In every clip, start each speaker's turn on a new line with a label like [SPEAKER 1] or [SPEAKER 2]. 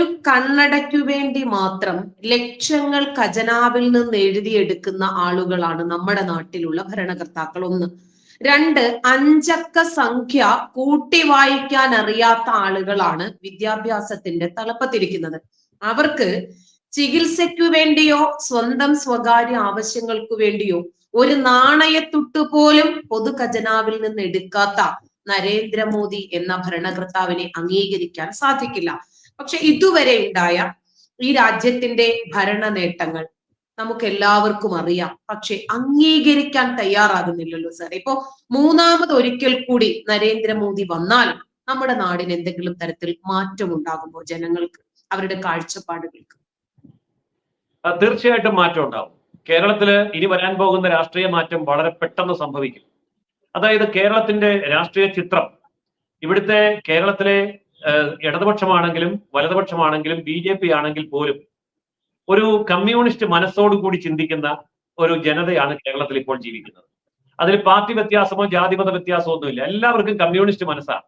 [SPEAKER 1] ഒരു കണ്ണടയ്ക്കു വേണ്ടി മാത്രം ലക്ഷങ്ങൾ ഖജനാവിൽ നിന്ന് എഴുതിയെടുക്കുന്ന ആളുകളാണ് നമ്മുടെ നാട്ടിലുള്ള ഭരണകർത്താക്കൾ ഒന്ന്. രണ്ട് അഞ്ചക്ക സംഖ്യ കൂട്ടി വായിക്കാൻ അറിയാത്ത ആളുകളാണ് വിദ്യാഭ്യാസത്തിന്റെ തലപ്പത്തിരിക്കുന്നത്. അവർക്ക് ചികിത്സയ്ക്കു വേണ്ടിയോ സ്വന്തം സ്വകാര്യ ആവശ്യങ്ങൾക്കു വേണ്ടിയോ ഒരു നാണയത്തുട്ട് പോലും പൊതു ഖജനാവിൽ നിന്ന് എടുക്കാത്ത നരേന്ദ്രമോദി എന്ന ഭരണകർത്താവിനെ അംഗീകരിക്കാൻ സാധിക്കില്ല. പക്ഷെ ഇതുവരെ ഉണ്ടായ ഈ രാജ്യത്തിന്റെ ഭരണ നേട്ടങ്ങൾ നമുക്ക് എല്ലാവർക്കും അറിയാം. പക്ഷെ അംഗീകരിക്കാൻ തയ്യാറാകുന്നില്ലല്ലോ സാർ ഇപ്പോ മൂന്നാമത് ഒരിക്കൽ കൂടി നരേന്ദ്രമോദി വന്നാൽ നമ്മുടെ നാടിന് എന്തെങ്കിലും തരത്തിൽ മാറ്റം ഉണ്ടാകുമോ ജനങ്ങൾക്ക് അവരുടെ കാഴ്ചപ്പാടുകൾക്ക്?
[SPEAKER 2] തീർച്ചയായിട്ടും മാറ്റം ഉണ്ടാവും കേരളത്തിൽ ഇനി വരാൻ പോകുന്ന രാഷ്ട്രീയ മാറ്റം വളരെ പെട്ടെന്ന് സംഭവിക്കും. അതായത് കേരളത്തിന്റെ രാഷ്ട്രീയ ചിത്രം ഇവിടുത്തെ കേരളത്തിലെ ഇടതുപക്ഷമാണെങ്കിലും വലതുപക്ഷമാണെങ്കിലും ബി ജെ പി ആണെങ്കിൽ പോലും ഒരു കമ്മ്യൂണിസ്റ്റ് മനസ്സോടു കൂടി ചിന്തിക്കുന്ന ഒരു ജനതയാണ് കേരളത്തിൽ ഇപ്പോൾ ജീവിക്കുന്നത്. അതിൽ പാർട്ടി വ്യത്യാസമോ ജാതിമത വ്യത്യാസമോ ഒന്നുമില്ല. എല്ലാവർക്കും കമ്മ്യൂണിസ്റ്റ് മനസ്സാണ്.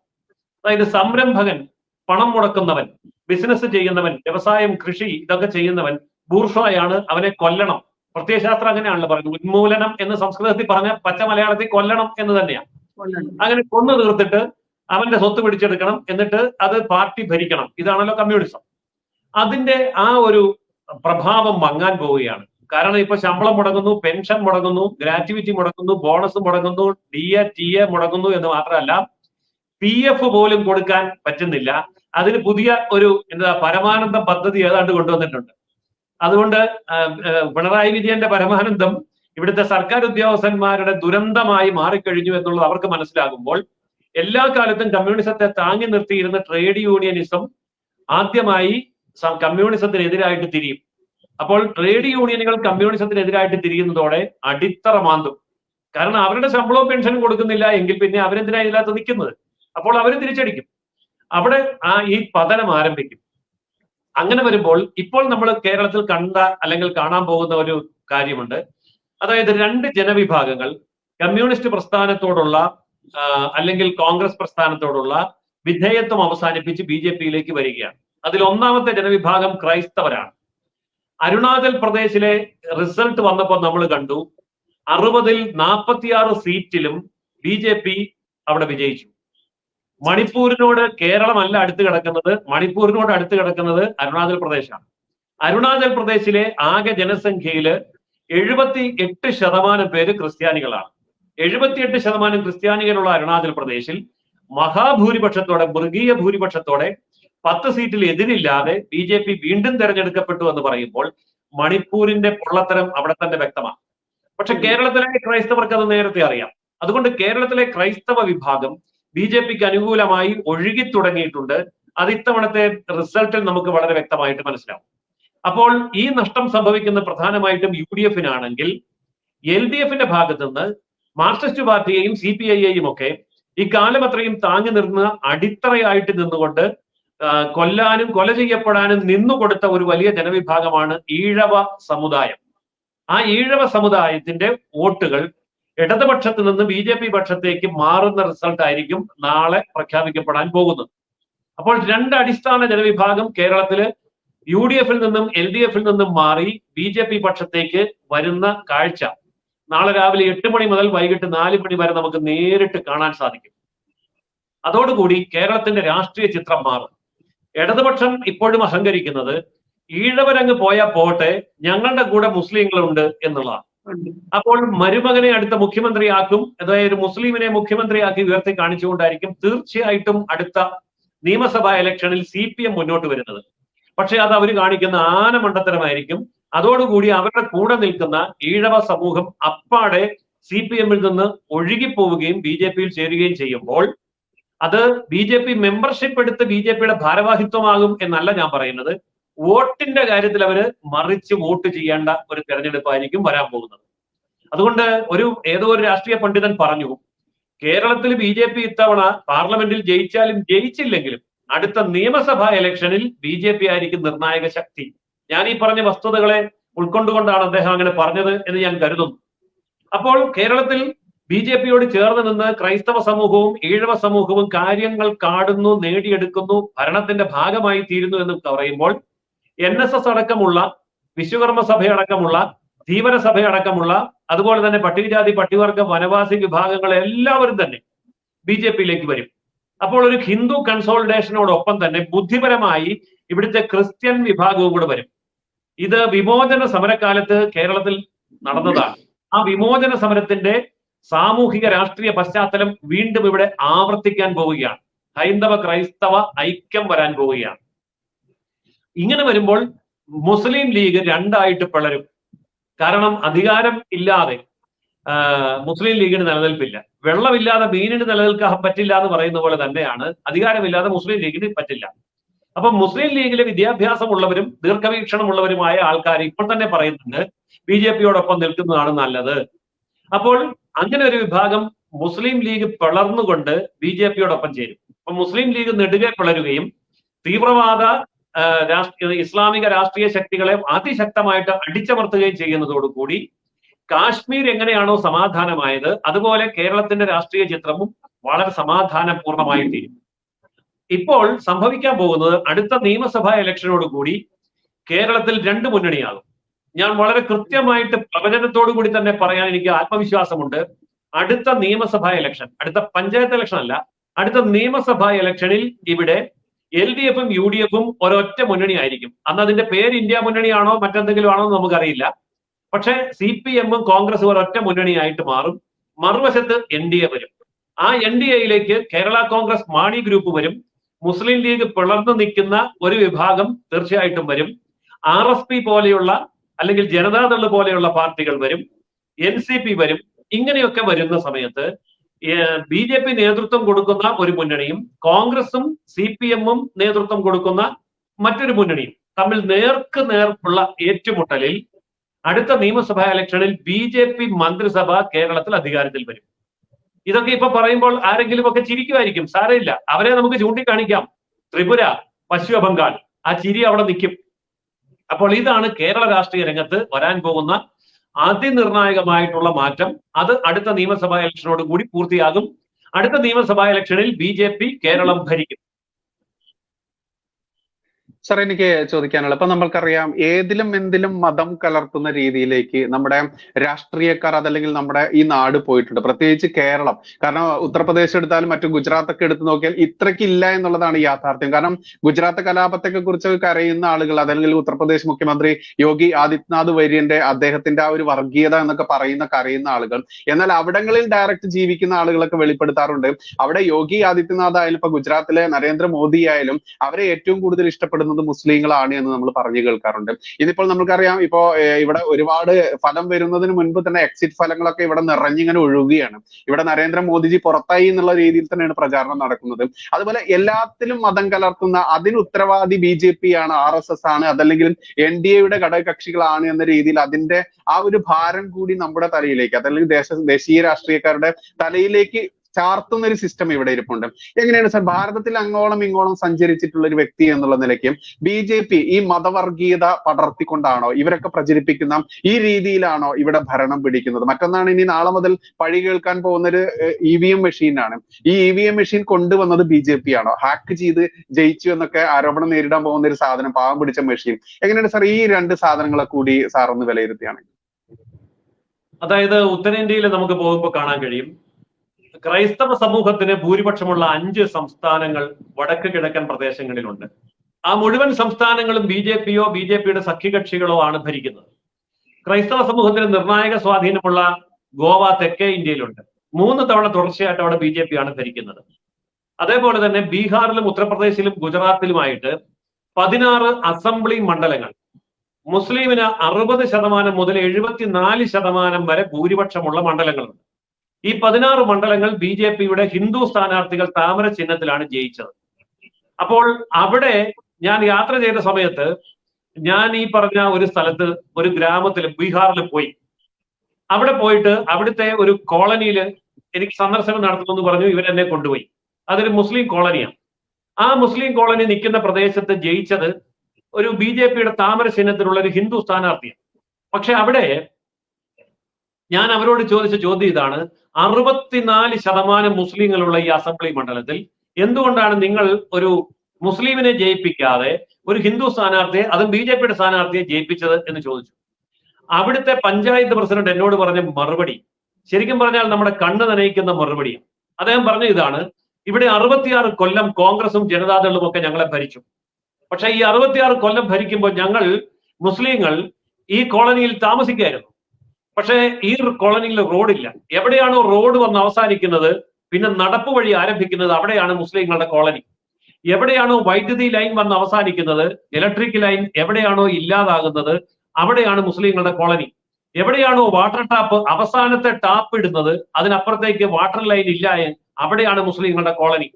[SPEAKER 2] അതായത് സംരംഭകൻ പണം മുടക്കുന്നവൻ ബിസിനസ് ചെയ്യുന്നവൻ വ്യവസായം കൃഷി ഇതൊക്കെ ചെയ്യുന്നവൻ ബൂർഷായാണ് അവനെ കൊല്ലണം. പ്രത്യയശാസ്ത്രം അങ്ങനെയാണല്ലോ പറയുന്നത്. ഉന്മൂലനം എന്ന് സംസ്കൃതത്തിൽ പറഞ്ഞ പച്ച മലയാളത്തിൽ കൊല്ലണം എന്ന് തന്നെയാണ്. അങ്ങനെ കൊന്നു തീർത്തിട്ട് അവന്റെ സ്വത്ത് പിടിച്ചെടുക്കണം എന്നിട്ട് അത് പാർട്ടി ഭരിക്കണം. ഇതാണല്ലോ കമ്മ്യൂണിസം അതിന്റെ ആ ഒരു പ്രഭാവം മങ്ങാൻ പോവുകയാണ്. കാരണം ഇപ്പൊ ശമ്പളം മുടങ്ങുന്നു പെൻഷൻ മുടങ്ങുന്നു ഗ്രാറ്റുവിറ്റി മുടങ്ങുന്നു ബോണസ് മുടങ്ങുന്നു ഡി എ ടി എ മുടങ്ങുന്നു എന്ന് മാത്രമല്ല പി എഫ് പോലും കൊടുക്കാൻ പറ്റുന്നില്ല. അതിന് പുതിയ ഒരു എന്താ പരമാനന്ദ പദ്ധതി ഏതാണ്ട് കൊണ്ടുവന്നിട്ടുണ്ട്. അതുകൊണ്ട് പിണറായി വിജയന്റെ പരമാനന്ദം ഇവിടുത്തെ സർക്കാർ ഉദ്യോഗസ്ഥന്മാരുടെ ദുരന്തമായി മാറിക്കഴിഞ്ഞു എന്നുള്ളത് അവർക്ക് മനസ്സിലാകുമ്പോൾ എല്ലാ കാലത്തും കമ്മ്യൂണിസത്തെ താങ്ങി നിർത്തിയിരുന്ന ട്രേഡ് യൂണിയനിസം ആദ്യമായി കമ്മ്യൂണിസത്തിനെതിരായിട്ട് തിരിയും. അപ്പോൾ ട്രേഡ് യൂണിയനുകൾ കമ്മ്യൂണിസത്തിനെതിരായിട്ട് തിരിയുന്നതോടെ അടിത്തറ മാന്തും. കാരണം അവരുടെ ശമ്പളവും പെൻഷനും കൊടുക്കുന്നില്ല എങ്കിൽ പിന്നെ അവരെന്തിനാ ഇതിനകത്ത് നിൽക്കുന്നത്? അപ്പോൾ അവർ തിരിച്ചടിക്കും. അവിടെ ആ ഈ പതനം ആരംഭിക്കും. അങ്ങനെ വരുമ്പോൾ ഇപ്പോൾ നമ്മൾ കേരളത്തിൽ കണ്ട അല്ലെങ്കിൽ കാണാൻ പോകുന്ന ഒരു കാര്യമുണ്ട്. അതായത് രണ്ട് ജനവിഭാഗങ്ങൾ കമ്മ്യൂണിസ്റ്റ് പ്രസ്ഥാനത്തോടുള്ള അല്ലെങ്കിൽ കോൺഗ്രസ് പ്രസ്ഥാനത്തോടുള്ള വിധേയത്വം അവസാനിപ്പിച്ച് ബി ജെ പിയിലേക്ക് വരികയാണ്. അതിൽ ഒന്നാമത്തെ ജനവിഭാഗം ക്രൈസ്തവരാണ്. അരുണാചൽ പ്രദേശിലെ റിസൾട്ട് വന്നപ്പോൾ നമ്മൾ കണ്ടു അറുപതിൽ നാൽപ്പത്തിയാറ് സീറ്റിലും ബി ജെ പി അവിടെ വിജയിച്ചു. മണിപ്പൂരിനോട് കേരളമല്ല അടുത്ത് കിടക്കുന്നത് മണിപ്പൂരിനോട് അടുത്ത് കിടക്കുന്നത് അരുണാചൽ പ്രദേശാണ്. അരുണാചൽ പ്രദേശിലെ ആകെ ജനസംഖ്യയിൽ എഴുപത്തി എട്ട് ശതമാനം പേര് ക്രിസ്ത്യാനികളാണ്. എഴുപത്തിയെട്ട് ശതമാനം ക്രിസ്ത്യാനികളുള്ള അരുണാചൽ പ്രദേശിൽ മഹാഭൂരിപക്ഷത്തോടെ മൃഗീയ ഭൂരിപക്ഷത്തോടെ പത്ത് സീറ്റിൽ എതിരില്ലാതെ ബി ജെ പി വീണ്ടും തെരഞ്ഞെടുക്കപ്പെട്ടു എന്ന് പറയുമ്പോൾ മണിപ്പൂരിന്റെ പൊള്ളത്തരം അവിടെ തന്നെ വ്യക്തമാണ്. പക്ഷെ കേരളത്തിലെ ക്രൈസ്തവർക്ക് അത് നേരത്തെ അറിയാം. അതുകൊണ്ട് കേരളത്തിലെ ക്രൈസ്തവ വിഭാഗം ബി ജെ പിക്ക് അനുകൂലമായി ഒഴുകി തുടങ്ങിയിട്ടുണ്ട്. അത് ഇത്തവണത്തെ റിസൾട്ടിൽ നമുക്ക് വളരെ വ്യക്തമായിട്ട് മനസ്സിലാവും. അപ്പോൾ ഈ നഷ്ടം സംഭവിക്കുന്ന പ്രധാനമായിട്ടും യു ഡി എഫിനാണെങ്കിൽ എൽ ഡി എഫിന്റെ ഭാഗത്തു നിന്ന് മാർക്സിസ്റ്റ് പാർട്ടിയെയും സി പി ഐയെയും ഒക്കെ ഈ കാലം അത്രയും താങ്ങി നിർന്ന അടിത്തറയായിട്ട് നിന്നുകൊണ്ട് കൊല്ലാനും കൊല ചെയ്യപ്പെടാനും നിന്നുകൊടുത്ത ഒരു വലിയ ജനവിഭാഗമാണ് ഈഴവ സമുദായം. ആ ഈഴവ സമുദായത്തിന്റെ വോട്ടുകൾ ഇടതുപക്ഷത്ത് നിന്ന് ബി ജെ പി പക്ഷത്തേക്ക് മാറുന്ന റിസൾട്ട് ആയിരിക്കും നാളെ പ്രഖ്യാപിക്കപ്പെടാൻ പോകുന്നത്. അപ്പോൾ രണ്ട് അടിസ്ഥാന ജനവിഭാഗം കേരളത്തിൽ യു ഡി എഫിൽ നിന്നും എൽ ഡി എഫിൽ നിന്നും മാറി ബി ജെ പി പക്ഷത്തേക്ക് വരുന്ന കാഴ്ച. നാളെ രാവിലെ എട്ട് മണി മുതൽ വൈകിട്ട് നാല് മണി വരെ നമുക്ക് നേരിട്ട് കാണാൻ സാധിക്കും. അതോടുകൂടി കേരളത്തിന്റെ രാഷ്ട്രീയ ചിത്രം മാറും. ഇടതുപക്ഷം ഇപ്പോഴും അഹങ്കരിക്കുന്നത് ഈഴവരങ്ങ് പോയാൽ പോട്ടെ ഞങ്ങളുടെ കൂടെ മുസ്ലിങ്ങളുണ്ട് എന്നുള്ളതാണ്. അപ്പോൾ മരുമകനെ അടുത്ത മുഖ്യമന്ത്രിയാക്കും അതായത് മുസ്ലിമിനെ മുഖ്യമന്ത്രിയാക്കി ഉയർത്തി കാണിച്ചുകൊണ്ടായിരിക്കും തീർച്ചയായിട്ടും അടുത്ത നിയമസഭാ ഇലക്ഷനിൽ സി പി എം മുന്നോട്ട് വരുന്നത്. പക്ഷെ അത് അവർ കാണിക്കുന്ന ആനമണ്ടത്തരമായിരിക്കും അതോടുകൂടി അവരുടെ കൂടെ നിൽക്കുന്ന ഈഴവ സമൂഹം അപ്പാടെ സി പി എമ്മിൽ നിന്ന് ഒഴുകിപ്പോവുകയും ബി ജെ പിയിൽ ചേരുകയും ചെയ്യുമ്പോൾ അത് ബി ജെ പി മെമ്പർഷിപ്പ് എടുത്ത് ബി ജെ പിയുടെ ഭാരവാഹിത്വമാകും എന്നല്ല ഞാൻ പറയുന്നത്. വോട്ടിന്റെ കാര്യത്തിൽ അവർ മറിച്ച് വോട്ട് ചെയ്യേണ്ട ഒരു തെരഞ്ഞെടുപ്പായിരിക്കും വരാൻ പോകുന്നത്. അതുകൊണ്ട് ഒരു ഏതോ ഒരു രാഷ്ട്രീയ പണ്ഡിതൻ പറഞ്ഞു കേരളത്തിൽ ബി ജെ പി ഇത്തവണ പാർലമെന്റിൽ ജയിച്ചാലും ജയിച്ചില്ലെങ്കിലും അടുത്ത നിയമസഭാ ഇലക്ഷനിൽ ബി ജെ പി ആയിരിക്കും നിർണായക ശക്തി. ഞാൻ ഈ പറഞ്ഞ വസ്തുതകളെ ഉൾക്കൊണ്ടുകൊണ്ടാണ് അദ്ദേഹം അങ്ങനെ പറഞ്ഞത് എന്ന് ഞാൻ കരുതുന്നു. അപ്പോൾ കേരളത്തിൽ ബി ജെ പിയോട് ചേർന്ന് നിന്ന് ക്രൈസ്തവ സമൂഹവും ഈഴവ സമൂഹവും കാര്യങ്ങൾ കാടുന്നു നേടിയെടുക്കുന്നു ഭരണത്തിന്റെ ഭാഗമായി തീരുന്നു എന്ന് പറയുമ്പോൾ എൻ എസ് എസ് അടക്കമുള്ള വിശ്വകർമ്മ സഭയടക്കമുള്ള ധീവര സഭയടക്കമുള്ള അതുപോലെ തന്നെ പട്ടികജാതി പട്ടികവർഗ വനവാസി വിഭാഗങ്ങൾ എല്ലാവരും തന്നെ ബി ജെ പിയിലേക്ക് വരും. അപ്പോൾ ഒരു ഹിന്ദു കൺസോളിഡേഷനോടൊപ്പം തന്നെ ബുദ്ധിപരമായി ഇവിടുത്തെ ക്രിസ്ത്യൻ വിഭാഗവും കൂടെ വരും. ഇത് വിമോചന സമരക്കാലത്ത് കേരളത്തിൽ നടന്നതാണ്. ആ വിമോചന സമരത്തിന്റെ സാമൂഹിക രാഷ്ട്രീയ പശ്ചാത്തലം വീണ്ടും ഇവിടെ ആവർത്തിക്കാൻ പോവുകയാണ്. ഹൈന്ദവ ക്രൈസ്തവ ഐക്യം വരാൻ പോവുകയാണ്. ഇങ്ങനെ വരുമ്പോൾ മുസ്ലിം ലീഗ് രണ്ടായിട്ട് പിളരും. കാരണം അധികാരം ഇല്ലാതെ മുസ്ലിം ലീഗിന് നിലനിൽപ്പില്ല. വെള്ളമില്ലാതെ മീനിന് നിലനിൽക്കാൻ പറ്റില്ല എന്ന് പറയുന്ന പോലെ തന്നെയാണ് അധികാരമില്ലാതെ മുസ്ലിം ലീഗിന് പറ്റില്ല. അപ്പൊ മുസ്ലിം ലീഗിലെ വിദ്യാഭ്യാസമുള്ളവരും ദീർഘവീക്ഷണമുള്ളവരുമായ ആൾക്കാർ ഇപ്പോൾ തന്നെ പറയുന്നുണ്ട് ബി ജെ പിയോടൊപ്പം നിൽക്കുന്നതാണ് നല്ലത്. അപ്പോൾ അങ്ങനെ ഒരു വിഭാഗം മുസ്ലിം ലീഗ് പിളർന്നുകൊണ്ട് ബി ജെ പിയോടൊപ്പം ചേരും. അപ്പൊ മുസ്ലിം ലീഗ് നെടുകെ പിളരുകയും തീവ്രവാദ ഇസ്ലാമിക രാഷ്ട്രീയ ശക്തികളെ അതിശക്തമായിട്ട് അടിച്ചമർത്തുകയും ചെയ്യുന്നതോടുകൂടി കാശ്മീർ എങ്ങനെയാണോ സമാധാനമായത് അതുപോലെ കേരളത്തിന്റെ രാഷ്ട്രീയ ചിത്രവും വളരെ സമാധാനപൂർണമായി തീരും. ഇപ്പോൾ സംഭവിക്കാൻ പോകുന്നത് അടുത്ത നിയമസഭാ ഇലക്ഷനോട് കൂടി കേരളത്തിൽ രണ്ട് മുന്നണിയാകും. ഞാൻ വളരെ കൃത്യമായിട്ട് പ്രവചനത്തോടു കൂടി തന്നെ പറയാൻ എനിക്ക് ആത്മവിശ്വാസമുണ്ട്. അടുത്ത നിയമസഭാ ഇലക്ഷൻ അടുത്ത പഞ്ചായത്ത് ഇലക്ഷൻ അല്ല അടുത്ത നിയമസഭാ ഇലക്ഷനിൽ ഇവിടെ എൽ ഡി എഫും യു ഡി എഫും ഒരൊറ്റ മുന്നണി ആയിരിക്കും. അന്ന് അതിന്റെ പേര് ഇന്ത്യ മുന്നണിയാണോ മറ്റെന്തെങ്കിലും ആണോ എന്ന് നമുക്കറിയില്ല. പക്ഷേ സി പി എമ്മും കോൺഗ്രസും ഒരൊറ്റ മുന്നണിയായിട്ട് മാറും. മറുവശത്ത് എൻ ഡി എ വരും. ആ എൻ ഡി എയിലേക്ക് കേരള കോൺഗ്രസ് മാണി ഗ്രൂപ്പ് വരും. മുസ്ലിം ലീഗ് പിളർന്നു നിൽക്കുന്ന ഒരു വിഭാഗം തീർച്ചയായിട്ടും വരും. ആർ എസ് പി പോലെയുള്ള അല്ലെങ്കിൽ ജനതാദൾ പോലെയുള്ള പാർട്ടികൾ വരും. എൻ സി പി വരും. ഇങ്ങനെയൊക്കെ വരുന്ന സമയത്ത് ബി ജെ പി നേതൃത്വം കൊടുക്കുന്ന ഒരു മുന്നണിയും കോൺഗ്രസും സി പി എമ്മും നേതൃത്വം കൊടുക്കുന്ന മറ്റൊരു മുന്നണിയും തമ്മിൽ നേർക്ക് നേർക്കുള്ള ഏറ്റുമുട്ടലിൽ അടുത്ത നിയമസഭാ ഇലക്ഷനിൽ ബി ജെ പി മന്ത്രിസഭ കേരളത്തിൽ അധികാരത്തിൽ വരും. ഇതൊക്കെ ഇപ്പൊ പറയുമ്പോൾ ആരെങ്കിലും ഒക്കെ ചിരിക്കുമായിരിക്കും. സാരമില്ല. അവരെ നമുക്ക് ചൂണ്ടിക്കാണിക്കാം. ത്രിപുര പശ്ചിമ ബംഗാൾ. ആ ചിരി അവിടെ നിൽക്കും. അപ്പോൾ ഇതാണ് കേരള രാഷ്ട്രീയ രംഗത്ത് വരാൻ പോകുന്ന അതിനിർണായകമായിട്ടുള്ള മാറ്റം. അത് അടുത്ത നിയമസഭാ ഇലക്ഷനോട് കൂടി പൂർത്തിയാകും. അടുത്ത നിയമസഭാ ഇലക്ഷനിൽ ബി കേരളം ഭരിക്കും.
[SPEAKER 3] സാർ എനിക്ക് ചോദിക്കാനുള്ള ഇപ്പൊ നമ്മൾക്കറിയാം ഏതിലും എന്തിലും മതം കലർത്തുന്ന രീതിയിലേക്ക് നമ്മുടെ രാഷ്ട്രീയക്കാർ അതല്ലെങ്കിൽ നമ്മുടെ ഈ നാട് പോയിട്ടുണ്ട്. പ്രത്യേകിച്ച് കേരളം. കാരണം ഉത്തർപ്രദേശ് എടുത്താലും മറ്റു ഗുജറാത്ത് ഒക്കെ എടുത്തു നോക്കിയാൽ ഇത്രക്കില്ല എന്നുള്ളതാണ് യാഥാർത്ഥ്യം. കാരണം ഗുജറാത്ത് കലാപത്തെ കുറിച്ച് കരയുന്ന ആളുകൾ അതല്ലെങ്കിൽ ഉത്തർപ്രദേശ് മുഖ്യമന്ത്രി യോഗി ആദിത്യനാഥ് വര്യന്റെ അദ്ദേഹത്തിന്റെ ആ ഒരു വർഗീയത എന്നൊക്കെ പറയുന്ന കരയുന്ന ആളുകൾ. എന്നാൽ അവിടങ്ങളിൽ ഡയറക്റ്റ് ജീവിക്കുന്ന ആളുകളൊക്കെ വെളിപ്പെടുത്താറുണ്ട്. അവിടെ യോഗി ആദിത്യനാഥ് ആയാലും ഇപ്പൊ ഗുജറാത്തിലെ നരേന്ദ്രമോദി ആയാലും അവരെ ഏറ്റവും കൂടുതൽ ഇഷ്ടപ്പെടുന്നത് മുസ്ലിങ്ങളാണ് എന്ന് നമ്മൾ പറഞ്ഞു കേൾക്കാറുണ്ട്. ഇതിപ്പോൾ നമുക്കറിയാം ഇപ്പോ ഇവിടെ ഒരുപാട് ഫലം വരുന്നതിന് മുൻപ് തന്നെ എക്സിറ്റ് ഫലങ്ങളൊക്കെ ഇവിടെ നിറഞ്ഞിങ്ങനെ ഒഴുകുകയാണ്. ഇവിടെ നരേന്ദ്രമോദിജി പുറത്തായി എന്നുള്ള രീതിയിൽ തന്നെയാണ് പ്രചാരണം നടക്കുന്നത്. അതുപോലെ എല്ലാത്തിലും മതം കലർത്തുന്ന അതിന് ഉത്തരവാദി ബി ജെ പി ആണ് ആർ എസ് എസ് ആണ് അതല്ലെങ്കിൽ എൻ ഡി എയുടെ ഘടകകക്ഷികളാണ് എന്ന രീതിയിൽ അതിന്റെ ആ ഒരു ഭാരം കൂടി നമ്മുടെ തലയിലേക്ക് അതല്ലെങ്കിൽ ദേശ ദേശീയ രാഷ്ട്രീയക്കാരുടെ തലയിലേക്ക് ചാർത്തുന്ന ഒരു സിസ്റ്റം ഇവിടെ ഇരിപ്പുണ്ട്. എങ്ങനെയാണ് സാർ ഭാരതത്തിൽ അങ്ങോളം ഇങ്ങോളം സഞ്ചരിച്ചിട്ടുള്ള ഒരു വ്യക്തി എന്നുള്ള നിലയ്ക്ക് ബി ജെ പി ഈ മതവർഗീയത പടർത്തിക്കൊണ്ടാണോ ഇവരൊക്കെ പ്രചരിപ്പിക്കുന്ന ഈ രീതിയിലാണോ ഇവിടെ ഭരണം പിടിക്കുന്നത്? മറ്റൊന്നാണ് ഇനി നാളെ മുതൽ പഴി കേൾക്കാൻ പോകുന്ന ഒരു ഇ വി എം മെഷീനാണ് ഈ ഇ വി എം മെഷീൻ കൊണ്ടുവന്നത് ബി ജെ പി ആണോ? ഹാക്ക് ചെയ്ത് ജയിച്ചു എന്നൊക്കെ ആരോപണം നേരിടാൻ പോകുന്ന ഒരു സാധനം പാവം പിടിച്ച മെഷീൻ എങ്ങനെയാണ് സാർ ഈ രണ്ട് സാധനങ്ങളെ കൂടി സാർ ഒന്ന് വിലയിരുത്തിയാണ്
[SPEAKER 2] അതായത് ഉത്തരേന്ത്യയിൽ നമുക്ക് പോകുമ്പോൾ കാണാൻ കഴിയും. ക്രൈസ്തവ സമൂഹത്തിന് ഭൂരിപക്ഷമുള്ള അഞ്ച് സംസ്ഥാനങ്ങൾ വടക്ക് കിഴക്കൻ പ്രദേശങ്ങളിലുണ്ട്. ആ മുഴുവൻ സംസ്ഥാനങ്ങളും ബി ജെ പിയോ ബി ജെ പിയുടെ സഖ്യകക്ഷികളോ ആണ് ഭരിക്കുന്നത്. ക്രൈസ്തവ സമൂഹത്തിന് നിർണായക സ്വാധീനമുള്ള ഗോവ തെക്കേ ഇന്ത്യയിലുണ്ട്. മൂന്ന് തവണ തുടർച്ചയായിട്ട് അവിടെ ബി ജെ പി ആണ് ഭരിക്കുന്നത്. അതേപോലെ തന്നെ ബീഹാറിലും ഉത്തർപ്രദേശിലും ഗുജറാത്തിലുമായിട്ട് പതിനാറ് അസംബ്ലി മണ്ഡലങ്ങൾ മുസ്ലിമിന് അറുപത് ശതമാനം മുതൽ എഴുപത്തിനാല് ശതമാനം വരെ ഭൂരിപക്ഷമുള്ള മണ്ഡലങ്ങളുണ്ട്. ഈ പതിനാറ് മണ്ഡലങ്ങൾ ബി ജെ പിയുടെ ഹിന്ദു സ്ഥാനാർത്ഥികൾ താമര ചിഹ്നത്തിലാണ് ജയിച്ചത്. അപ്പോൾ അവിടെ ഞാൻ യാത്ര ചെയ്ത സമയത്ത് ഞാൻ ഈ പറഞ്ഞ ഒരു സ്ഥലത്ത് ഒരു ഗ്രാമത്തിൽ ബീഹാറിൽ പോയി. അവിടെ പോയിട്ട് അവിടുത്തെ ഒരു കോളനിയിൽ എനിക്ക് സന്ദർശനം നടത്തണമെന്ന് പറഞ്ഞു ഇവരെന്നെ കൊണ്ടുപോയി. അതൊരു മുസ്ലിം കോളനിയാണ്. ആ മുസ്ലിം കോളനി നിൽക്കുന്ന പ്രദേശത്ത് ജയിച്ചത് ഒരു ബി ജെ പിയുടെ താമര ചിഹ്നത്തിലുള്ള ഒരു ഹിന്ദു സ്ഥാനാർത്ഥിയാണ്. പക്ഷെ അവിടെ ഞാൻ അവരോട് ചോദിച്ച ചോദ്യം ഇതാണ് അറുപത്തിനാല് ശതമാനം മുസ്ലിങ്ങളുള്ള ഈ അസംബ്ലി മണ്ഡലത്തിൽ എന്തുകൊണ്ടാണ് നിങ്ങൾ ഒരു മുസ്ലിമിനെ ജയിപ്പിക്കാതെ ഒരു ഹിന്ദു സ്ഥാനാർത്ഥിയെ അതും ബി ജെ പിയുടെ സ്ഥാനാർത്ഥിയെ ജയിപ്പിച്ചത് എന്ന് ചോദിച്ചു? അവിടുത്തെ പഞ്ചായത്ത് പ്രസിഡന്റ് എന്നോട് പറഞ്ഞ മറുപടി ശരിക്കും പറഞ്ഞാൽ നമ്മുടെ കണ്ണ് നനയിക്കുന്ന മറുപടിയാണ്. അദ്ദേഹം പറഞ്ഞ ഇതാണ് ഇവിടെ അറുപത്തിയാറ് കൊല്ലം കോൺഗ്രസും ജനതാദളും ഒക്കെ ഞങ്ങളെ ഭരിച്ചു. പക്ഷെ ഈ അറുപത്തിയാറ് കൊല്ലം ഭരിക്കുമ്പോൾ ഞങ്ങൾ മുസ്ലിങ്ങൾ ഈ കോളനിയിൽ താമസിക്കായിരുന്നു പക്ഷേ ഈ കോളനിയിൽ റോഡില്ല. എവിടെയാണോ റോഡ് വന്ന് അവസാനിക്കുന്നത് പിന്നെ നടപ്പ് വഴി ആരംഭിക്കുന്നത് അവിടെയാണ് മുസ്ലിങ്ങളുടെ കോളനി. എവിടെയാണോ വൈദ്യുതി ലൈൻ വന്ന് അവസാനിക്കുന്നത് ഇലക്ട്രിക് ലൈൻ എവിടെയാണോ ഇല്ലാതാകുന്നത് അവിടെയാണ് മുസ്ലിങ്ങളുടെ കോളനി. എവിടെയാണോ വാട്ടർ ടാപ്പ് അവസാനത്തെ ടാപ്പ് ഇടുന്നത് അതിനപ്പുറത്തേക്ക് വാട്ടർ ലൈൻ ഇല്ല അവിടെയാണ് മുസ്ലിങ്ങളുടെ കോളനി.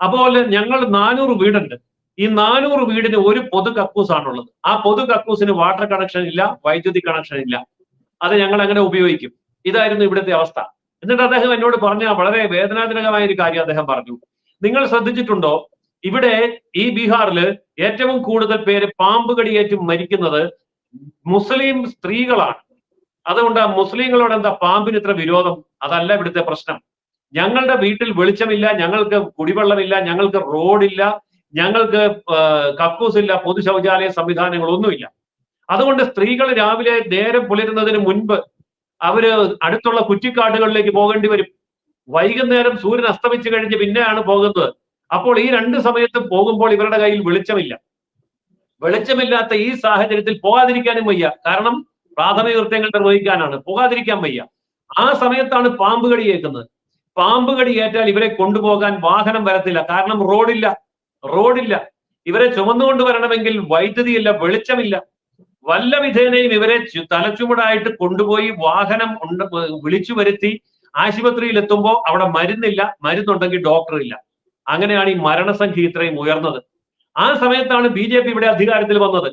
[SPEAKER 2] അപ്പോൾ ഞങ്ങൾ നാനൂറ് വീടുണ്ട്. ഈ നാനൂറ് വീടിന് ഒരു പൊതു കക്കൂസാണുള്ളത്. ആ പൊതു കക്കൂസിന് വാട്ടർ കണക്ഷൻ ഇല്ല വൈദ്യുതി കണക്ഷൻ ഇല്ല. അത് ഞങ്ങൾ അങ്ങനെ ഉപയോഗിക്കും. ഇതായിരുന്നു ഇവിടുത്തെ അവസ്ഥ. എന്നിട്ട് അദ്ദേഹം എന്നോട് പറഞ്ഞ വളരെ വേദനാജനകമായ ഒരു കാര്യം അദ്ദേഹം പറഞ്ഞു. നിങ്ങൾ ശ്രദ്ധിച്ചിട്ടുണ്ടോ? ഇവിടെ ഈ ബീഹാറിൽ ഏറ്റവും കൂടുതൽ പേര് പാമ്പ് കടിയേറ്റും മരിക്കുന്നത് മുസ്ലിം സ്ത്രീകളാണ്. അതുകൊണ്ട് മുസ്ലിങ്ങളോട് എന്താ പാമ്പിന് ഇത്ര വിരോധം? അതല്ല ഇവിടുത്തെ പ്രശ്നം. ഞങ്ങളുടെ വീട്ടിൽ വെളിച്ചമില്ല ഞങ്ങൾക്ക് കുടിവെള്ളമില്ല ഞങ്ങൾക്ക് റോഡില്ല ഞങ്ങൾക്ക് കക്കൂസില്ല പൊതു ശൗചാലയ സംവിധാനങ്ങളൊന്നുമില്ല. അതുകൊണ്ട് സ്ത്രീകൾ രാവിലെ നേരം പുലരുന്നതിന് മുൻപ് അവർ അടുത്തുള്ള കുറ്റിക്കാടുകളിലേക്ക് പോകേണ്ടി വരും. വൈകുന്നേരം സൂര്യൻ അസ്തമിച്ചു കഴിഞ്ഞ് പിന്നെയാണ് പോകുന്നത്. അപ്പോൾ ഈ രണ്ട് സമയത്തും പോകുമ്പോൾ ഇവരുടെ കയ്യിൽ വെളിച്ചമില്ല. വെളിച്ചമില്ലാത്ത ഈ സാഹചര്യത്തിൽ പോകാതിരിക്കാനും വയ്യ. കാരണം പ്രാഥമിക കൃത്യങ്ങൾ നിർവഹിക്കാനാണ്. പോകാതിരിക്കാൻ വയ്യ. ആ സമയത്താണ് പാമ്പ് കടി ഏൽക്കുന്നത്. പാമ്പ് കടി ഏറ്റാൽ ഇവരെ കൊണ്ടുപോകാൻ വാഹനം വരത്തില്ല. കാരണം റോഡില്ല. റോഡില്ല. ഇവരെ ചുമന്നുകൊണ്ട് വരണമെങ്കിൽ വൈദ്യുതിയില്ല വെളിച്ചമില്ല. വല്ല വിധേനയും ഇവരെ തലച്ചുവടായിട്ട് കൊണ്ടുപോയി വാഹനം ഉണ്ട് വിളിച്ചു വരുത്തി ആശുപത്രിയിൽ എത്തുമ്പോൾ അവിടെ മരുന്നില്ല മരുന്നുണ്ടെങ്കിൽ ഡോക്ടർ ഇല്ല. അങ്ങനെയാണ് ഈ മരണസംഖ്യ ഇത്രയും ഉയർന്നത്. ആ സമയത്താണ് ബി ജെ പി ഇവിടെ അധികാരത്തിൽ വന്നത്.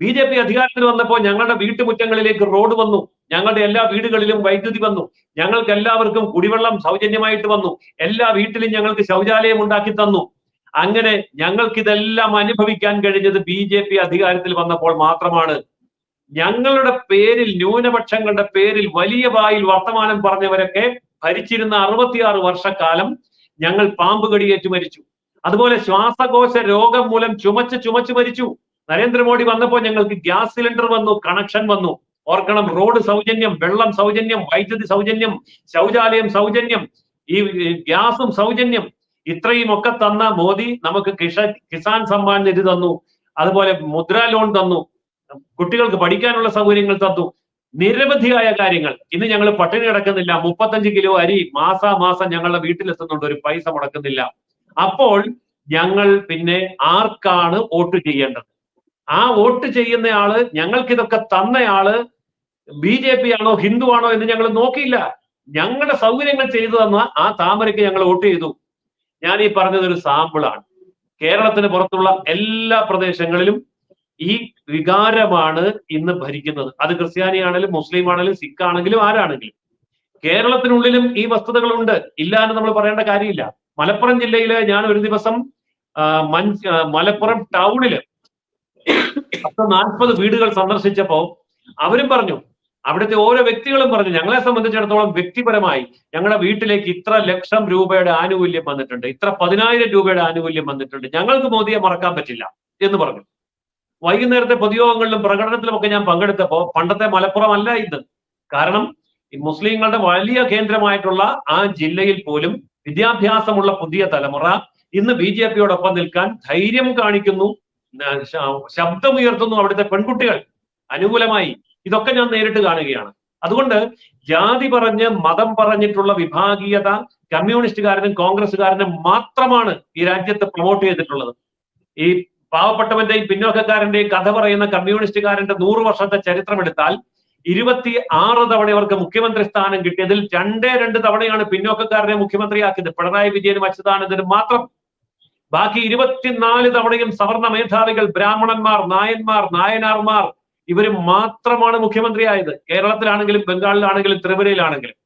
[SPEAKER 2] ബി ജെ പി അധികാരത്തിൽ വന്നപ്പോൾ ഞങ്ങളുടെ വീട്ടുമുറ്റങ്ങളിലേക്ക് റോഡ് വന്നു. ഞങ്ങളുടെ എല്ലാ വീടുകളിലും വൈദ്യുതി വന്നു. ഞങ്ങൾക്ക് എല്ലാവർക്കും കുടിവെള്ളം സൗജന്യമായിട്ട് വന്നു. എല്ലാ വീട്ടിലും ഞങ്ങൾക്ക് ശൗചാലയം ഉണ്ടാക്കി തന്നു. അങ്ങനെ ഞങ്ങൾക്ക് ഇതെല്ലാം അനുഭവിക്കാൻ കഴിഞ്ഞത് ബി ജെ പി അധികാരത്തിൽ വന്നപ്പോൾ മാത്രമാണ്. ഞങ്ങളുടെ പേരിൽ ന്യൂനപക്ഷങ്ങളുടെ പേരിൽ വലിയ വായിൽ വർത്തമാനം പറഞ്ഞവരൊക്കെ ഭരിച്ചിരുന്ന അറുപത്തിയാറ് വർഷക്കാലം ഞങ്ങൾ പാമ്പ് കടിയേറ്റ് മരിച്ചു. അതുപോലെ ശ്വാസകോശ രോഗം മൂലം ചുമച്ച് ചുമച്ച് മരിച്ചു. നരേന്ദ്രമോദി വന്നപ്പോൾ ഞങ്ങൾക്ക് ഗ്യാസ് സിലിണ്ടർ വന്നു കണക്ഷൻ വന്നു. ഓർക്കണം റോഡ് സൗജന്യം വെള്ളം സൗജന്യം വൈദ്യുതി സൗജന്യം ശൗചാലയം സൗജന്യം ഈ ഗ്യാസും സൗജന്യം. ഇത്രയും ഒക്കെ തന്ന മോദി നമുക്ക് കിഷ കിസാൻ സമ്മാൻ നിധി തന്നു. അതുപോലെ മുദ്ര ലോൺ തന്നു. കുട്ടികൾക്ക് പഠിക്കാനുള്ള സൗകര്യങ്ങൾ തന്നു. നിരവധിയായ കാര്യങ്ങൾ. ഇന്ന് ഞങ്ങൾ പട്ടിണി കിടക്കുന്നില്ല. മുപ്പത്തഞ്ച് കിലോ അരി മാസാമാസം ഞങ്ങളുടെ വീട്ടിലെത്തുന്നുണ്ട്. ഒരു പൈസ മുടക്കുന്നില്ല. അപ്പോൾ ഞങ്ങൾ പിന്നെ ആർക്കാണ് വോട്ട് ചെയ്യേണ്ടത്? ആ വോട്ട് ചെയ്യുന്ന ആൾ ഞങ്ങൾക്ക് ഇതൊക്കെ തന്നയാൾ ബി ജെ പി ആണോ ഹിന്ദു ആണോ എന്ന് ഞങ്ങൾ നോക്കിയില്ല. ഞങ്ങളുടെ സൗകര്യങ്ങൾ ചെയ്തു തന്ന ആ താമരയ്ക്ക് ഞങ്ങൾ വോട്ട് ചെയ്തു. ഞാൻ ഈ പറഞ്ഞത് ഒരു സാമ്പിളാണ്. കേരളത്തിന് പുറത്തുള്ള എല്ലാ പ്രദേശങ്ങളിലും ഈ വികാരമാണ് ഇന്ന് ഭരിക്കുന്നത്. അത് ക്രിസ്ത്യാനി ആണെങ്കിലും മുസ്ലിം ആണെങ്കിലും സിഖ് ആണെങ്കിലും ആരാണെങ്കിലും. കേരളത്തിനുള്ളിലും ഈ വസ്തുതകളുണ്ട്. ഇല്ല എന്ന് നമ്മൾ പറയേണ്ട കാര്യമില്ല. മലപ്പുറം ജില്ലയിലെ ഞാൻ ഒരു ദിവസം മലപ്പുറം ടൗണിൽ പത്ത് നാൽപ്പത് വീടുകൾ സന്ദർശിച്ചപ്പോ അവരും പറഞ്ഞു അവിടുത്തെ ഓരോ വ്യക്തികളും പറഞ്ഞു ഞങ്ങളെ സംബന്ധിച്ചിടത്തോളം വ്യക്തിപരമായി ഞങ്ങളുടെ വീട്ടിലേക്ക് ഇത്ര ലക്ഷം രൂപയുടെ ആനുകൂല്യം വന്നിട്ടുണ്ട് ഇത്ര പതിനായിരം രൂപയുടെ ആനുകൂല്യം വന്നിട്ടുണ്ട് ഞങ്ങൾക്ക് മോദിയെ മറക്കാൻ പറ്റില്ല എന്ന് പറഞ്ഞു. വൈകുന്നേരത്തെ പൊതുയോഗങ്ങളിലും പ്രകടനത്തിലും ഒക്കെ ഞാൻ പങ്കെടുത്തപ്പോ പണ്ടത്തെ മലപ്പുറം അല്ല ഇന്ന്. കാരണം ഈ മുസ്ലിങ്ങളുടെ വലിയ കേന്ദ്രമായിട്ടുള്ള ആ ജില്ലയിൽ പോലും വിദ്യാഭ്യാസമുള്ള പുതിയ തലമുറ ഇന്ന് ബി ജെ പിയോടൊപ്പം നിൽക്കാൻ ധൈര്യം കാണിക്കുന്നു ശബ്ദമുയർത്തുന്നു അവിടുത്തെ പെൺകുട്ടികൾ. അനുകൂലമായി ഇതൊക്കെ ഞാൻ നേരിട്ട് കാണുകയാണ്. അതുകൊണ്ട് ജാതി പറഞ്ഞ് മതം പറഞ്ഞിട്ടുള്ള വിഭാഗീയത കമ്മ്യൂണിസ്റ്റുകാരനും കോൺഗ്രസ്സുകാരനും മാത്രമാണ് ഈ രാജ്യത്ത് പ്രൊമോട്ട് ചെയ്തിട്ടുള്ളത്. ഈ പാവപ്പെട്ടവന്റെയും പിന്നോക്കക്കാരന്റെയും കഥ പറയുന്ന കമ്മ്യൂണിസ്റ്റുകാരന്റെ നൂറ് വർഷത്തെ ചരിത്രം എടുത്താൽ ഇരുപത്തി ആറ് തവണ ഇവർക്ക് മുഖ്യമന്ത്രി സ്ഥാനം കിട്ടിയതിൽ രണ്ടേ രണ്ട് തവണയാണ് പിന്നോക്കക്കാരനെ മുഖ്യമന്ത്രിയാക്കിയത്. പിണറായി വിജയനും അച്യുതാനന്ദനും മാത്രം. ബാക്കി ഇരുപത്തിനാല് തവണയും സവർണ മേധാവികൾ ബ്രാഹ്മണന്മാർ നായന്മാർ നായനാർമാർ ഇവർ മാത്രമാണ് മുഖ്യമന്ത്രിയായത്. കേരളത്തിലാണെങ്കിലും ബംഗാളിലാണെങ്കിലും ത്രിപുരയിലാണെങ്കിലും.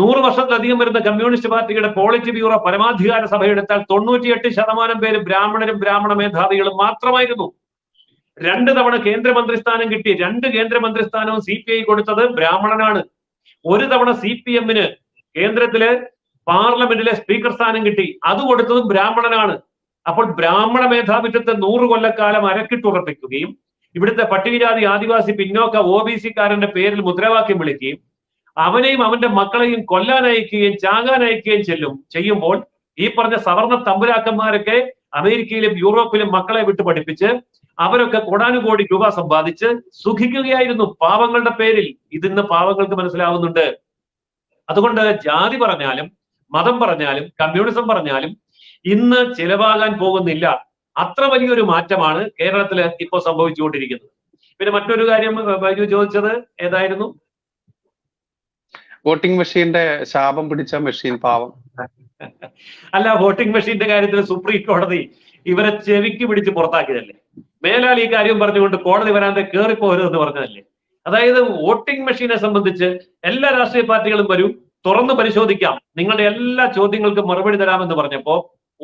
[SPEAKER 2] നൂറ് വർഷത്തിലധികം വരുന്ന കമ്മ്യൂണിസ്റ്റ് പാർട്ടിയുടെ പോളിറ്റി ബ്യൂറോ പരമാധികാര സഭ എടുത്താൽ തൊണ്ണൂറ്റിയെട്ട് ശതമാനം പേര് ബ്രാഹ്മണരും ബ്രാഹ്മണ മേധാവികളും മാത്രമായിരുന്നു. രണ്ട് തവണ കേന്ദ്രമന്ത്രി സ്ഥാനം കിട്ടി. രണ്ട് കേന്ദ്രമന്ത്രി സ്ഥാനവും സി പി ഐ കൊടുത്തത് ബ്രാഹ്മണനാണ്. ഒരു തവണ സി പി എമ്മിന് കേന്ദ്രത്തിൽ പാർലമെന്റിലെ സ്പീക്കർ സ്ഥാനം കിട്ടി. അത് കൊടുത്തതും ബ്രാഹ്മണനാണ്. അപ്പോൾ ബ്രാഹ്മണ മേധാവിത്വത്തെ നൂറ് കൊല്ലക്കാലം അരക്കിട്ടുറപ്പിക്കുകയും ഇവിടുത്തെ പട്ടികജാതി ആദിവാസി പിന്നോക്ക ഒ ബി സിക്കാരന്റെ പേരിൽ മുദ്രാവാക്യം വിളിക്കുകയും അവനെയും അവന്റെ മക്കളെയും കൊല്ലാൻ അയക്കുകയും ചാകാൻ അയക്കുകയും ചെല്ലും ചെയ്യുമ്പോൾ ഈ പറഞ്ഞ സവർണ തമ്പുരാക്കന്മാരൊക്കെ അമേരിക്കയിലും യൂറോപ്പിലും മക്കളെ വിട്ട് പഠിപ്പിച്ച് അവരൊക്കെ കോടാനുകോടി രൂപ സമ്പാദിച്ച് സുഖിക്കുകയായിരുന്നു പാവങ്ങളുടെ പേരിൽ. ഇതിന്ന് പാവങ്ങൾക്ക് മനസ്സിലാവുന്നുണ്ട്. അതുകൊണ്ട് ജാതി പറഞ്ഞാലും മതം പറഞ്ഞാലും കമ്മ്യൂണിസം പറഞ്ഞാലും ഇന്ന് ചിലവാകാൻ പോകുന്നില്ല. അത്ര വലിയൊരു മാറ്റമാണ് കേരളത്തിൽ ഇപ്പോൾ സംഭവിച്ചുകൊണ്ടിരിക്കുന്നത്. പിന്നെ മറ്റൊരു കാര്യം ബൈജു ചോദിച്ചത് ഏതായിരുന്നു?
[SPEAKER 3] വോട്ടിംഗ് മെഷീന്റെ ശാപം പിടിച്ച മെഷീൻ പാവം.
[SPEAKER 2] അല്ല വോട്ടിംഗ് മെഷീന്റെ കാര്യത്തിൽ സുപ്രീം കോടതി ഇവരെ ചെവിക്ക് പിടിച്ച് പുറത്താക്കിയതല്ലേ? മേലാൽ ഈ കാര്യം പറഞ്ഞുകൊണ്ട് കോടതി വരാതെ കയറിപ്പോരുതെന്ന് പറഞ്ഞതല്ലേ? അതായത് വോട്ടിംഗ് മെഷീനെ സംബന്ധിച്ച് എല്ലാ രാഷ്ട്രീയ പാർട്ടികളും വരും തുറന്ന് പരിശോധിക്കാം. നിങ്ങളുടെ എല്ലാ ചോദ്യങ്ങൾക്കും മറുപടി തരാമെന്ന് പറഞ്ഞപ്പോ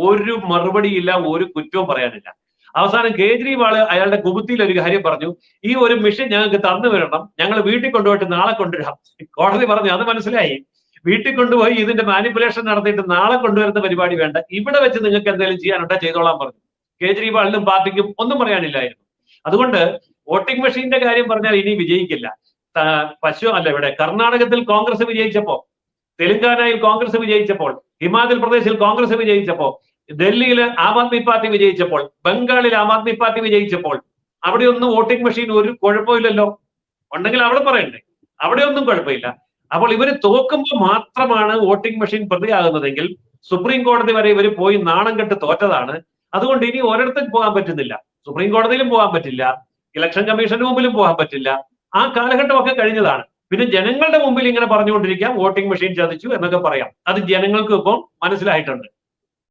[SPEAKER 2] ഒരു മറുപടിയില്ല ഒരു കുറ്റവും പറയാനില്ല. അവസാനം കേജ്രിവാൾ അയാളുടെ കുബുത്തിയിൽ ഒരു കാര്യം പറഞ്ഞു ഈ ഒരു മിഷൻ ഞങ്ങൾക്ക് തന്നു വരണം ഞങ്ങൾ വീട്ടിൽ കൊണ്ടുപോയിട്ട് നാളെ കൊണ്ടുവരാം. കോടതി പറഞ്ഞു അത് മനസ്സിലായി. വീട്ടിൽ കൊണ്ടുപോയി ഇതിന്റെ മാനിപ്പുലേഷൻ നടത്തിയിട്ട് നാളെ കൊണ്ടുവരുന്ന പരിപാടി വേണ്ട. ഇവിടെ വെച്ച് നിങ്ങൾക്ക് എന്തെങ്കിലും ചെയ്യാനുണ്ടോ ചെയ്തോളാൻ പറഞ്ഞു. കേജ്രിവാളിനും പാർട്ടിക്കും ഒന്നും പറയാനില്ലായിരുന്നു. അതുകൊണ്ട് വോട്ടിംഗ് മെഷീന്റെ കാര്യം പറഞ്ഞാൽ ഇനി വിജയിക്കില്ല. പശു അല്ല ഇവിടെ കർണാടകത്തിൽ കോൺഗ്രസ് വിജയിച്ചപ്പോ തെലങ്കാനയിൽ കോൺഗ്രസ് വിജയിച്ചപ്പോൾ ഹിമാചൽ പ്രദേശിൽ കോൺഗ്രസ് വിജയിച്ചപ്പോൾ ഡൽഹിയിൽ ആം ആദ്മി പാർട്ടി വിജയിച്ചപ്പോൾ ബംഗാളിൽ ആം ആദ്മി പാർട്ടി വിജയിച്ചപ്പോൾ അവിടെയൊന്നും വോട്ടിംഗ് മെഷീൻ ഒരു കുഴപ്പമില്ലല്ലോ? ഉണ്ടെങ്കിൽ അവിടെ പറയണ്ടേ? അവിടെയൊന്നും കുഴപ്പമില്ല. അപ്പോൾ ഇവർ തോക്കുമ്പോൾ മാത്രമാണ് വോട്ടിംഗ് മെഷീൻ പ്രതിയാകുന്നതെങ്കിൽ സുപ്രീം കോടതി വരെ ഇവർ പോയി നാണം കെട്ട് തോറ്റതാണ്. അതുകൊണ്ട് ഇനി ഒരിടത്തും പോകാൻ പറ്റുന്നില്ല. സുപ്രീം കോടതിയിലും പോകാൻ പറ്റില്ല. ഇലക്ഷൻ കമ്മീഷന് മുമ്പിലും പോകാൻ പറ്റില്ല. ആ കാലഘട്ടമൊക്കെ കഴിഞ്ഞതാണ്. പിന്നെ ജനങ്ങളുടെ മുമ്പിൽ ഇങ്ങനെ പറഞ്ഞുകൊണ്ടിരിക്കാം വോട്ടിംഗ് മെഷീൻ ചതിച്ചു എന്നൊക്കെ പറയാം. അത് ജനങ്ങൾക്ക് ഇപ്പം മനസ്സിലായിട്ടുണ്ട്.